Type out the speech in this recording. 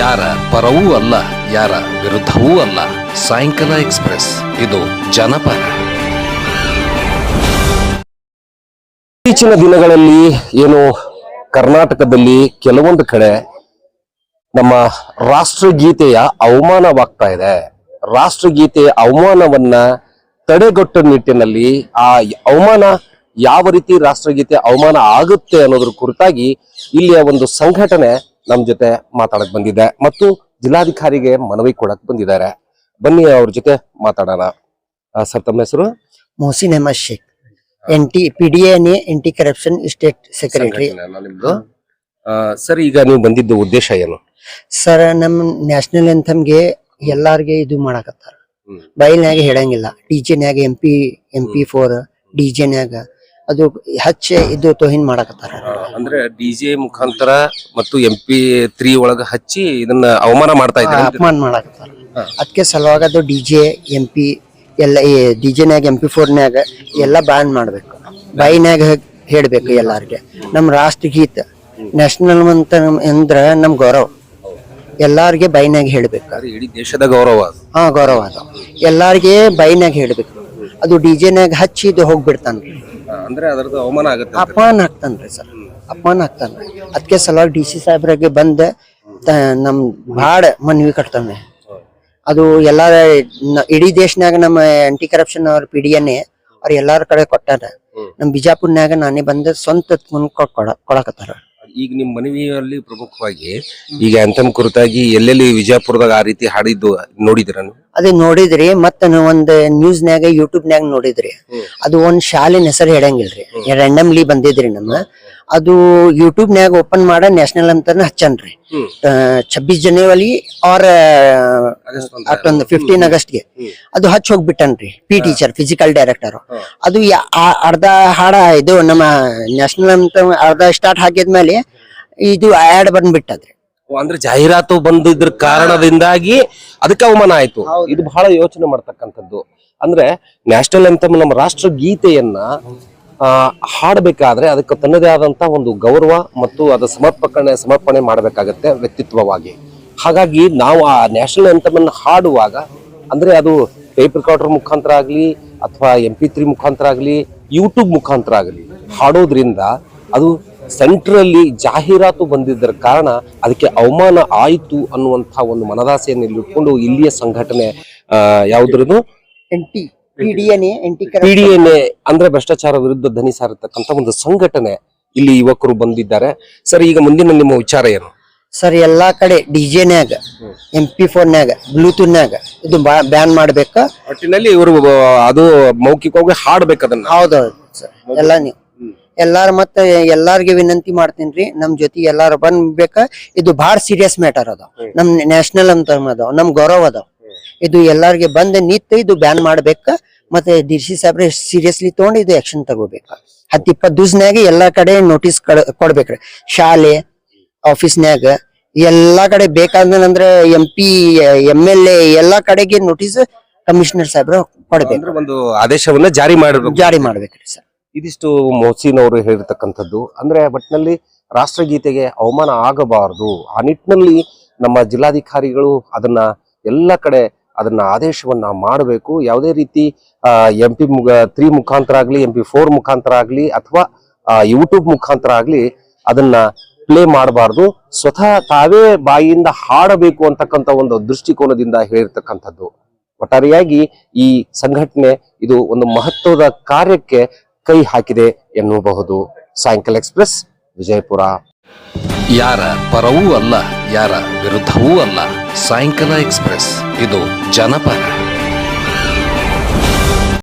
ಯಾರ ಪರವೂ ಅಲ್ಲ, ಯಾರ ವಿರುದ್ಧವೂ ಅಲ್ಲ. ಸಾಯಂಕಾಲ ಎಕ್ಸ್ಪ್ರೆಸ್, ಇದು ಜನಪರ. ಇತ್ತೀಚಿನ ದಿನಗಳಲ್ಲಿ ಏನು ಕರ್ನಾಟಕದಲ್ಲಿ ಕೆಲವೊಂದು ಕಡೆ ನಮ್ಮ ರಾಷ್ಟ್ರಗೀತೆಯ ಅವಮಾನವಾಗ್ತಾ ಇದೆ. ರಾಷ್ಟ್ರಗೀತೆಯ ಅವಮಾನವನ್ನ ತಡೆಗಟ್ಟ ನಿಟ್ಟಿನಲ್ಲಿ ಆ ಅವಮಾನ ಯಾವ ರೀತಿ ರಾಷ್ಟ್ರಗೀತೆ ಅವಮಾನ ಆಗುತ್ತೆ ಅನ್ನೋದ್ರ ಕುರಿತಾಗಿ ಇಲ್ಲಿಯ ಒಂದು ಸಂಘಟನೆ ನಮ್ ಜೊತೆ ಮಾತಾಡಕ್ ಬಂದಿದೆ ಮತ್ತು ಜಿಲ್ಲಾಧಿಕಾರಿಗೆ ಮನವಿ ಕೊಡಕ್ ಬಂದಿದ್ದಾರೆ. ಬನ್ನಿ ಅವ್ರ ಜೊತೆ ಮಾತಾಡೋಣ. ಸರ್ ತಮ್ಮ ಹೆಸರು? Mohsin Ahmad Sheikh. N T P D N anti corruption state secretary ನಿಮ್ದು? ಸರ್ ಈಗ ನೀವು ಬಂದಿದ್ದ ಉದ್ದೇಶ ಏನು? ಸರ್ ನಮ್ ನ್ಯಾಷನಲ್ ಎಂಥಮ್ಗೆ ಎಲ್ಲಾರ್ಗೆ ಇದು ಮಾಡಾಕತ್ತಾರ. ಬೈಲ್ನ್ಯಾಗ ಹೇಳಂಗಿಲ್ಲ. ಡಿಜೆನ್ಯಾಗ M P M P four ಡಿಜೆನ್ಯಾಗ ಅದು ಹಚ್ಚೆ ಇದು ತೊಹಿನ್ ಮಾಡಕತ್ತಾರ. ಅಂದ್ರೆ ಡಿಜೆ ಮುಖಾಂತರ ಮತ್ತು ಎಂ ಪಿ ತ್ರೀ ಒಳಗ ಹಚ್ಚಿ ಇದನ್ನ ಅವಮಾನ ಮಾಡ್ತಾ ಇದ್ದಾರೆ? ಅಪಮಾನ ಮಾಡಕತ್ತಾರ. ಅದಕ್ಕೆ ಸಲುವಾಗಿ ಅದು ಡಿಜೆ ಎಂ ಪಿ ಎಲ್ಲ ಡಿಜೆನ್ಯಾಗ ಎಂ ಪಿ ಫೋರ್ನ್ಯಾಗ ಎಲ್ಲ ಬ್ಯಾನ್ ಮಾಡ್ಬೇಕು. ಬೈನ್ಯಾಗ ಹೇಳ್ಬೇಕು ಎಲ್ಲಾರ್ಗೆ. ನಮ್ ರಾಷ್ಟ್ರಗೀತ ನ್ಯಾಷನಲ್ ಅಂತ ಅಂದ್ರ ನಮ್ ಗೌರವ. ಎಲ್ಲಾರ್ಗೆ ಬೈನ್ಯಾಗ ಹೇಳ್ಬೇಕು. ಇಡೀ ದೇಶದ ಗೌರವ. ಹಾ ಗೌರವ ಅದ. ಎಲ್ಲಾರ್ಗೆ ಬೈನ್ಯಾಗ ಹೇಳ್ಬೇಕು. ಅದು ಡಿಜೆನ್ಯಾಗ ಹಚ್ಚಿ ಇದು ಹೋಗ್ಬಿಡ್ತಾನ್ರಿ ಅಂದ್ರೆ ಅದರದ್ದು ಅವಮಾನ ಆಗುತ್ತೆ. ಅಪಮಾನ ಆಗ್ತಾನ್ರಿ ಸರ್. ಅಪಮಾನ ಆಗ್ತಾನ ಅದಕ್ಕೆ ಸಲುವಾಗಿ ಡಿ ಸಿ ಸಾಹೇಬ್ರಿಗೆ ಬಂದ ತ- ನಮ್ ಭಾಳ ಮನವಿ ಕಟ್ತಾನೆ ಅದು ಎಲ್ಲ ನ- ಇಡೀ ದೇಶನಾಗ ನಮ್ಮ ಆಂಟಿ ಕರಪ್ಷನ್ ಅವ್ರ ಪಿ ಡಿ ಎನ್ ಅವ್ರ ಎಲ್ಲಾರ ಕಡೆ ಕೊಟ್ಟಾರ. ನಮ್ ಬಿಜಾಪುರ್ನ್ಯಾಗ ನಾನೇ ಬಂದ ಸ್ವಂತ ಮುಂದ್ ಕೊಡಕತ್ತಾರ. ಈಗ ನಿಮ್ ಮನವಿಯಲ್ಲಿ ಪ್ರಮುಖವಾಗಿ ಈಗ ಅಂತಮ್ ಕುರಿತಾಗಿ ಎಲ್ಲೆಲ್ಲಿ ವಿಜಯಪುರದಾಗ ಆ ರೀತಿ ಹಾಡಿದ್ದು ನೋಡಿದ್ರ ಅದೇ ನೋಡಿದ್ರಿ ಮತ್ತ ಒಂದ್ ನ್ಯೂಸ್ ನ್ಯಾಗ ಯೂಟ್ಯೂಬ್ ಯೂಟ್ಯೂಬ್ನ್ಯಾಗ ನೋಡಿದ್ರಿ ಅದು ಒಂದ್ ಶಾಲಿನ ಹೆಸರು ಹೇಳಂಗಿಲ್ರಿ. ರ್ಯಾಂಡಮ್ಲಿ ಬಂದಿದ್ರಿ ನಮ್ಮ. ಅದು ಯೂಟ್ಯೂಬ್ನ್ಯಾಗ ಓಪನ್ ಮಾಡ ನ್ಯಾಷನಲ್ ಅಂತಾನೆ ಹಚ್ಚನ್ರಿ. ಛಬ್ಬೀಸ್ ಜನವರಿ ಆರ್ ಅಷ್ಟೊಂದು ಫಿಫ್ಟೀನ್ ಆಗಸ್ಟ್ಗೆ. ಗೆ ಅದು ಹಚ್ಚ ಹೋಗ್ಬಿಟ್ಟನ್ರಿ ಪಿ ಟೀಚರ್ ಫಿಸಿಕಲ್ ಡೈರೆಕ್ಟರ್ ಅದು ಅರ್ಧ ಹಾಡ ಇದು ನಮ್ಮ ನ್ಯಾಷನಲ್ ಅಂತ ಅರ್ಧ ಸ್ಟಾರ್ಟ್ ಹಾಕಿದ್ಮೇಲೆ ಇದು ಆಡ್ ಬಂದ್ಬಿಟ್ಟದ್ರಿ. ಅಂದ್ರೆ ಜಾಹೀರಾತು ಬಂದಿದ್ರ ಕಾರಣದಿಂದಾಗಿ ಅದಕ್ಕೆ ಅವಮಾನ ಆಯ್ತು. ಇದು ಬಹಳ ಯೋಚನೆ ಮಾಡ್ತಕ್ಕಂಥದ್ದು. ಅಂದ್ರೆ ನ್ಯಾಷನಲ್ ಅಂತ ನಮ್ಮ ರಾಷ್ಟ್ರ ಗೀತೆಯನ್ನ ಹಾಡಬೇಕಾದ್ರೆ ಅದಕ್ಕೆ ತನ್ನದೇ ಆದಂಥ ಒಂದು ಗೌರವ ಮತ್ತು ಅದರ ಸಮರ್ಪಕಣೆ, ಸಮರ್ಪಣೆ ಮಾಡಬೇಕಾಗತ್ತೆ ವ್ಯಕ್ತಿತ್ವವಾಗಿ. ಹಾಗಾಗಿ ನಾವು ಆ ನ್ಯಾಷನಲ್ ಎಂಥಮನ್ನು ಹಾಡುವಾಗ, ಅಂದ್ರೆ ಅದು ಟೇಪ್ ರೆಕಾರ್ಡರ್ ಮುಖಾಂತರ ಆಗಲಿ ಅಥವಾ ಎಂ ಪಿ ತ್ರೀ ಮುಖಾಂತರ ಆಗಲಿ ಯೂಟ್ಯೂಬ್ ಮುಖಾಂತರ ಆಗಲಿ ಹಾಡೋದ್ರಿಂದ ಅದು ಸೆಂಟ್ರಲ್ಲಿ ಜಾಹೀರಾತು ಬಂದಿದ್ದರ ಕಾರಣ ಅದಕ್ಕೆ ಅವಮಾನ ಆಯಿತು ಅನ್ನುವಂಥ ಒಂದು ಮನದಾಸೆಯನ್ನು ಇಟ್ಕೊಂಡು ಇಲ್ಲಿಯ ಸಂಘಟನೆ ಯಾವುದ್ರದ್ದು N P D N N T P D N A ಅಂದ್ರೆ ಭ್ರಷ್ಟಾಚಾರ ವಿರುದ್ಧ ಧ್ವನಿ ಸಾರತಕ್ಕಂತ ಒಂದು ಸಂಘಟನೆ ಇಲ್ಲಿ ಯುವಕರು ಬಂದಿದ್ದಾರೆ. ಸರ್ ಈಗ ಮುಂದಿನ ನಿಮ್ಮ ವಿಚಾರ ಏನು? ಸರ್ ಎಲ್ಲಾ ಕಡೆ ಡಿಜೆನ್ಯಾಗ ಎಂ ಪಿ ಫೋನ್ಯಾಗ ಬ್ಲೂಟೂತ್ನ್ಯಾಗ ಇದು ಬ್ಯಾನ್ ಮಾಡ್ಬೇಕ. ಒಟ್ಟಿನಲ್ಲಿ ಇವರು ಅದು ಮೌಖಿಕವಾಗಿ ಹಾಡ್ಬೇಕು ಅದನ್ನ. ಹೌದೌದು ಸರ್. ಎಲ್ಲ ನೀವು. ಎಲ್ಲಾರ ಮತ್ತ ಎಲ್ಲಾರ್ಗೆ ವಿನಂತಿ ಮಾಡ್ತೇನ್ರಿ. ನಮ್ ಜೊತೆ ಎಲ್ಲಾರು ಬಂದ್ಬೇಕ. ಇದು ಬಹಳ ಸೀರಿಯಸ್ ಮ್ಯಾಟರ್ ಅದ. ನಮ್ ನ್ಯಾಷನಲ್ ಅಂತ ಅದಾವ. ನಮ್ ಗೌರವ ಅದಾವ. ಇದು ಎಲ್ಲರಿಗೆ ಬಂದ್ ನಿಂತು ಇದು ಬ್ಯಾನ್ ಮಾಡ್ಬೇಕ. ಮತ್ತೆ ಡಿ ಸಿ ಸಾಹೇಬ್ರೆ ಸೀರಿಯಸ್ಲಿ ತಗೊಂಡು ಇದು ಆಕ್ಷನ್ ತಗೋಬೇಕ. ಹತ್ತು ಇಪ್ಪತ್ತು ದಿವ್ಸನ್ಯಾಗ ಎಲ್ಲಾ ಕಡೆ ನೋಟಿಸ್ ಕೊಡ್ಬೇಕ್ರಿ. ಶಾಲೆ ಆಫೀಸ್ನ್ಯಾಗ ಎಲ್ಲಾ ಕಡೆ ಬೇಕಾದ್ಮೇಲೆ M P M L A ಎಲ್ಲಾ ಕಡೆಗೆ ನೋಟಿಸ್ ಕಮಿಷನರ್ ಸಾಹೇಬ್ರು ಕೊಡ್ಬೇಕು. ಒಂದು ಆದೇಶವನ್ನ ಜಾರಿ ಮಾಡಬೇಕು. ಜಾರಿ ಮಾಡ್ಬೇಕ್ರಿ ಸರ್. ಇದಿಷ್ಟು ಮೊಹಸಿನ್ ಅವರು ಹೇಳಿರ್ತಕ್ಕಂಥದ್ದು. ಅಂದ್ರೆ ಒಟ್ಟಿನಲ್ಲಿ ರಾಷ್ಟ್ರಗೀತೆಗೆ ಅವಮಾನ ಆಗಬಾರದು. ಆ ನಿಟ್ಟಿನಲ್ಲಿ ನಮ್ಮ ಜಿಲ್ಲಾಧಿಕಾರಿಗಳು ಅದನ್ನ ಎಲ್ಲ ಕಡೆ ಅದನ್ನ ಆದೇಶವನ್ನ ಮಾಡಬೇಕು. ಯಾವುದೇ ರೀತಿ ಎಂ ಪಿ ತ್ರೀ ಮುಖಾಂತರ ಆಗಲಿ ಎಂ ಪಿ ಫೋರ್ ಮುಖಾಂತರ ಆಗಲಿ, ಅಥವಾ ಯೂಟ್ಯೂಬ್ ಮುಖಾಂತರ ಆಗಲಿ ಅದನ್ನ ಪ್ಲೇ ಮಾಡಬಾರ್ದು. ಸ್ವತಃ ತಾವೇ ಬಾಯಿಯಿಂದ ಹಾಡಬೇಕು ಅಂತಕ್ಕಂಥ ಒಂದು ದೃಷ್ಟಿಕೋನದಿಂದ ಹೇಳಿರ್ತಕ್ಕಂಥದ್ದು. ಒಟ್ಟಾರೆಯಾಗಿ ಈ ಸಂಘಟನೆ ಇದು ಒಂದು ಮಹತ್ವದ ಕಾರ್ಯಕ್ಕೆ ಕೈ ಹಾಕಿದೆ ಎನ್ನಬಹುದು. ಸಾಯಂಕಾಲ ಎಕ್ಸ್ಪ್ರೆಸ್, ವಿಜಯಪುರ. ಯಾರ ಪರವೂ ಅಲ್ಲ, ಯಾರ ವಿರುದ್ಧವೂ ಅಲ್ಲ. ಸಾಯಂಕಾಲ ಎಕ್ಸ್ಪ್ರೆಸ್. ಇದು ಜನಪರ.